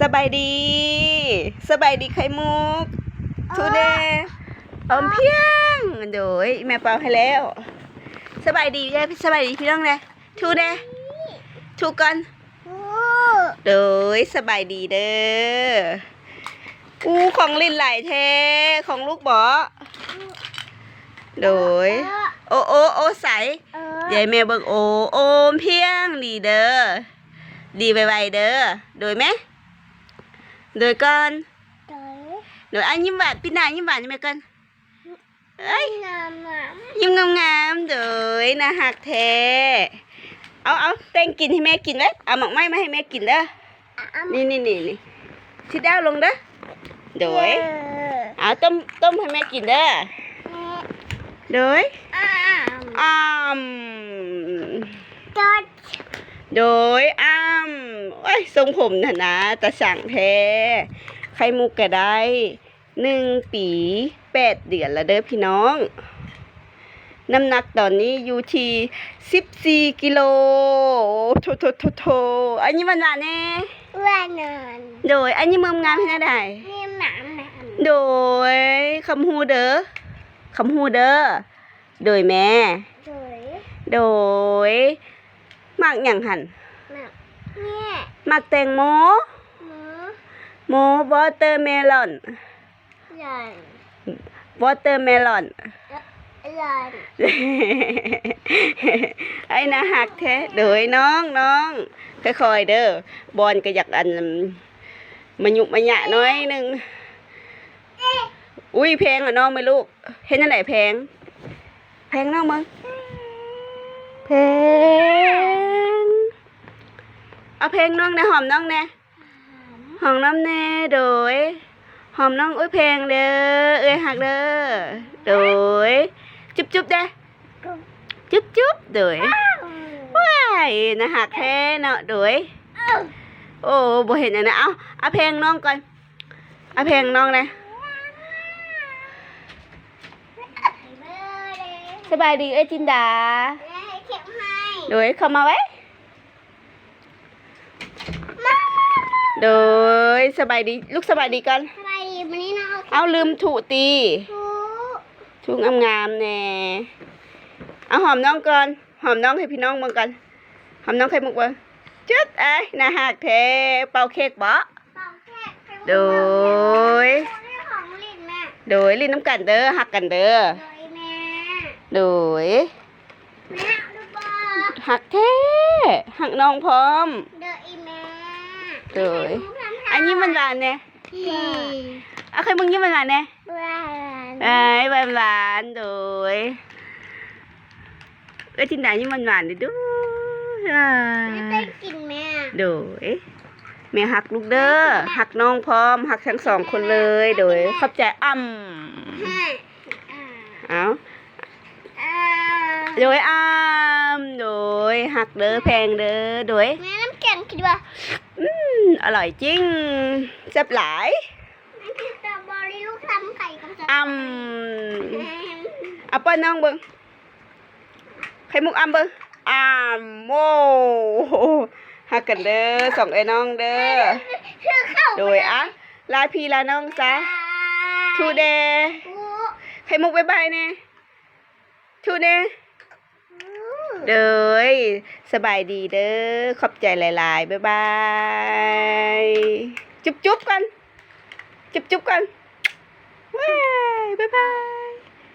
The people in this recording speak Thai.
สบายดี สบายดีไข่มุกทูเดย์อมเพียงโดยแม่เป่าให้แล้ว สบายดียายสบายดีพี่น้องเลยทูเดย์ทูกันโดยสบายดีเด้ออู้ของลินไหลายแท้ของลูกบอโดยโอโอโอใสยายแม่เบิกโอโอมเพียงดีเด้อดีไวๆเด้อโดยไหม โดยก่อนโดยอันยิ้มหวานพี่นายยิ้มหวานใช่ไหมกันเอ้ยยิ้มงามๆโดยนะหักแท้เอาเอาแตงกินให้แม่กินไว้เอาหมอกไม้มาให้แม่กินเด้อนี่นี่นี่นี่ชิดดาวลงเด้อโดยเอาต้มต้มให้แม่กินเด้อโดยอ้ามโดยอ้ามโอ้ ยทรงผมน่ะนะตะสั่งแท้ไข่มุกก็ได้หนึ่งปีแปดเดือนแล้วเด้อพี่น้อง น้ำหนักตอนนี้อยู่ที่สิบสี่กิโลโถโถโถโถอันนี้มันหวานแน่โดยอันนี้มึงงามให้ได้โดยคำฮูเด้อคำฮูเด้อโดยแม่ โดยหมักอย่างหัน หมักแตงโมโมวอเตอร์เมลอนวอเตอร์เมลอนไอ้นะหักแท้เดยน้องน้องค่อยๆเด้อบอลก็อยากอันมายุกมาหยะน้อยหนึงอุ้ยแพงอะน้องไหม่ลูกเห็นอันไหนแพง แพงน้องมึงแพง เอาเพลงน้องนะหอมน้องแน่หอมน้ำแน่โดยหอมน้องอุ้ยเพลงเด้อเอ้ยหักเด้อโดยจุ๊บจุ๊บเด้จุ๊บจุ๊บโดยว้ายนะหักแท้เนาะโดยโอ้บ่เห็นอันนะเอาเอาเพลงน้องก่อนเอาเพลงน้องนะสบายดีเอ้ยจินดาโดยเข้ามาไว้ โดยสบายดีลูกสบายดีกันเอาลืมถูตีถูงามๆแน่เอาหอมน้องก่อนหอมน้องให้พี่น้องเบิ่งกันหอมน้องไข่มุกเบิ่งจุดไอ้ยน่าหักแท้เป่าเค้กบ่โดย โดยลิ้นน้ำกันเด้อหักกันเด้อโดยหักแท้หักน้องพร้อม โดย อันนี้มันหวานเนี่ยเอาเคยมึงยิ้มมันหวานเนี่ยไอ้ยหวานหวานๆโดยเอ้ยจินดายิ้มมันหวานๆดิดูอ่าโดยแม่หักลูกเด้อหักน้องพร้อมหักทั้งสองคนเลยโดยขอบใจอ่ำเอาโดยอ่ำโดยหักเด้อแพงเด้อโดยแม่น้ำแข็งคิดว่า อืมอร่อยจริงแซ่บหลายนั่นคือสตรอเบอรี่ลูกทำไข่กับสตรออ่ำเอาป้อนน้องเบิ้งไข่มุกอ่ำเบิ้งอ่ำโม่หักกันเด้อสองไอ้น้องเด้อคือเข้าโดยอะลาพี่ลาน้องซะทูเดย์โอ้ไข่มุกบ๊ายบายเน่ทูเดย์ เด้อสบายดีเด้อขอบใจหลาย ๆ บ๊ายบาย จุ๊บจุ๊บกัน จุ๊บจุ๊บกันว้ายบ๊ายบาย